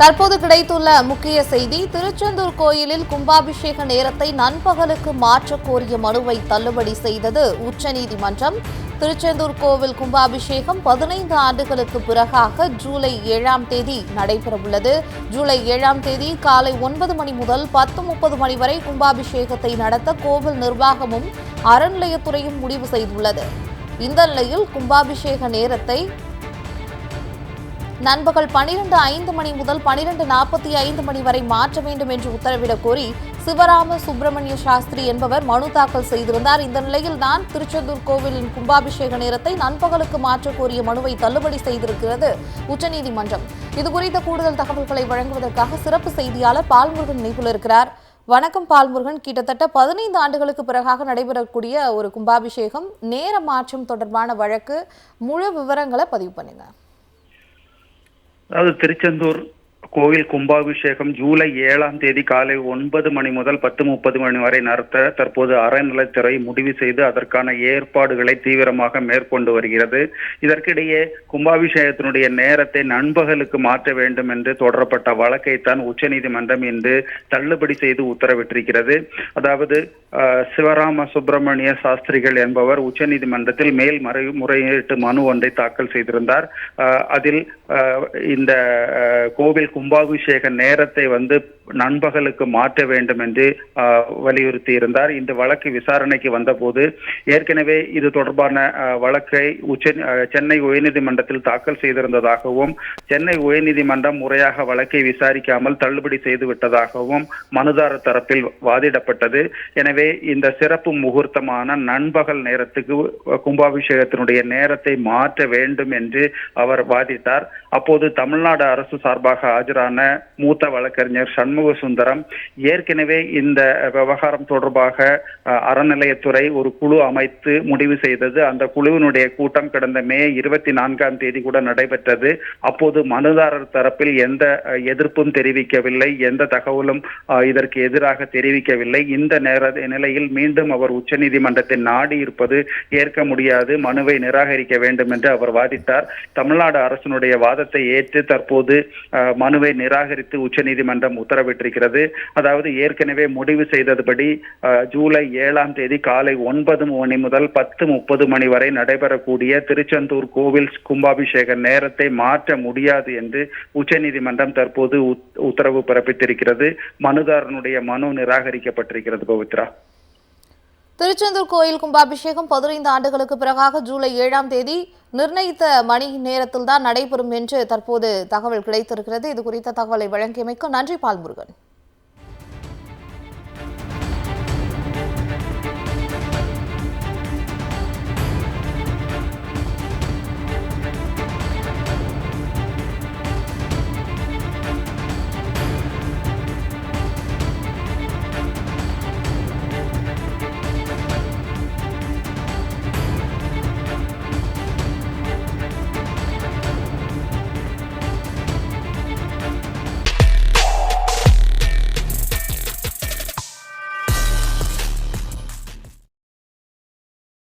தற்போது கிடைத்துள்ள முக்கிய செய்தி திருச்செந்தூர் கோயிலில் கும்பாபிஷேக நேரத்தை நண்பகலுக்கு மாற்றக் கோரிய மனுவை தள்ளுபடி செய்தது உச்சநீதிமன்றம். திருச்செந்தூர் கோவில் கும்பாபிஷேகம் பதினைந்து ஆண்டுகளுக்கு பிறகாக ஜூலை ஏழாம் தேதி நடைபெறவுள்ளது. ஜூலை ஏழாம் தேதி காலை ஒன்பது மணி முதல் பத்து முப்பது மணி வரை கும்பாபிஷேகத்தை நடத்த கோவில் நிர்வாகமும் அறநிலையத்துறையும் முடிவு செய்துள்ளது. இந்த நிலையில் கும்பாபிஷேக நேரத்தை நண்பகல் பனிரெண்டு ஐந்து மணி முதல் பனிரெண்டு நாற்பத்தி ஐந்து மணி வரை மாற்ற வேண்டும் என்று உத்தரவிடக் கோரி சிவராம சுப்பிரமணிய சாஸ்திரி என்பவர் மனு தாக்கல் செய்திருந்தார். இந்த நிலையில் தான் திருச்செந்தூர் கோவிலின் கும்பாபிஷேக நேரத்தை நண்பகலுக்கு மாற்ற கோரிய மனுவை தள்ளுபடி செய்திருக்கிறது உச்சநீதிமன்றம். இதுகுறித்த கூடுதல் தகவல்களை வழங்குவதற்காக சிறப்பு செய்தியாளர் பால்முருகன் இணைப்பில் இருக்கிறார். வணக்கம் பால்முருகன். கிட்டத்தட்ட பதினைந்து ஆண்டுகளுக்கு பிறகாக நடைபெறக்கூடிய ஒரு கும்பாபிஷேகம் நேர மாற்றம் தொடர்பான வழக்கு. முழு விவரங்களை பதிவு பண்ணுங்கள் அதாவது திருச்செந்தூர் கோவில் கும்பாபிஷேகம் ஜூலை ஏழாம் தேதி காலை ஒன்பது மணி முதல் பத்து முப்பது மணி வரை நடத்த தற்போது அறநிலைத்துறை முடிவு செய்து அதற்கான ஏற்பாடுகளை தீவிரமாக மேற்கொண்டு வருகிறது. இதற்கிடையே கும்பாபிஷேகத்தினுடைய நேரத்தை நண்பகலுக்கு மாற்ற வேண்டும் என்று தொடரப்பட்ட வழக்கைத்தான் உச்சநீதிமன்றம் இன்று தள்ளுபடி செய்து உத்தரவிட்டிருக்கிறது. அதாவது சிவராம சுப்பிரமணிய சாஸ்திரிகள் என்பவர் உச்சநீதிமன்றத்தில் மேல் மறை முறையீட்டு மனு ஒன்றை தாக்கல் செய்திருந்தார். அதில் இந்த கோவில் கும்பாபிஷேக நேரத்தை வந்து நண்பகலுக்கு மாற்ற வேண்டும் என்று வலியுறுத்தி இருந்தார் இந்த வழக்கு விசாரணைக்கு வந்தபோது ஏற்கனவே இது தொடர்பான வழக்கை உச்ச சென்னை உயர்நீதிமன்றத்தில் தாக்கல் செய்திருந்ததாகவும் சென்னை உயர்நீதிமன்றம் முறையாக வழக்கை விசாரிக்காமல் தள்ளுபடி செய்து விட்டதாகவும் மனுதாரர் தரப்பில் வாதிடப்பட்டது. எனவே இந்த சிறப்பு முகூர்த்தமான நண்பகல் நேரத்துக்கு கும்பாபிஷேகத்தினுடைய நேரத்தை மாற்ற வேண்டும் என்று அவர் வாதிட்டார். அப்போது தமிழ்நாடு அரசு சார்பாக ஆஜரான மூத்த வழக்கறிஞர் சண்முக சுந்தரம் ஏற்கனவே இந்த விவகாரம் தொடர்பாக அறநிலையத்துறை ஒரு குழு அமைத்து முடிவு செய்தது. அந்த குழுவினுடைய கூட்டம் கடந்த மே இருபத்தி நான்காம் தேதி கூட நடைபெற்றது. அப்போது மனுதாரர் தரப்பில் எந்த எதிர்ப்பும் தெரிவிக்கவில்லை. எந்த தகவலும் இதற்கு எதிராக தெரிவிக்கவில்லை. இந்த நேர நிலையில் மீண்டும் அவர் உச்சநீதிமன்றத்தை நாடி இருப்பது ஏற்க முடியாது. மனுவை நிராகரிக்க வேண்டும் என்று அவர் வாதிட்டார். தமிழ்நாடு அரசினுடைய வாதத்தை ஏற்று தற்போது மனுவை நிராகரித்து உச்சநீதிமன்றம் உத்தரவிட்டிருக்கிறது. அதாவது ஏற்கனவே முடிவு செய்ததுபடி ஜூலை ஏழாம் தேதி காலை ஒன்பது மணி முதல் பத்து முப்பது மணி வரை நடைபெறக்கூடிய திருச்செந்தூர் கோவில் கும்பாபிஷேக நேரத்தை மாற்ற முடியாது என்று உச்சநீதிமன்றம் தற்போது உத்தரவு பிறப்பித்திருக்கிறது. மனுதாரனுடைய மனு நிராகரிக்கப்பட்டிருக்கிறது பவித்ரா. திருச்செந்தூர் கோயில் கும்பாபிஷேகம் பதினைந்து ஆண்டுகளுக்கு பிறகாக ஜூலை ஏழாம் தேதி நிர்ணயித்த மணி நேரத்தில் தான் நடைபெறும் என்று தற்போது தகவல் கிடைத்திருக்கிறது. இது குறித்த தகவலை வழங்கியமைக்கு நன்றி பால்முருகன்.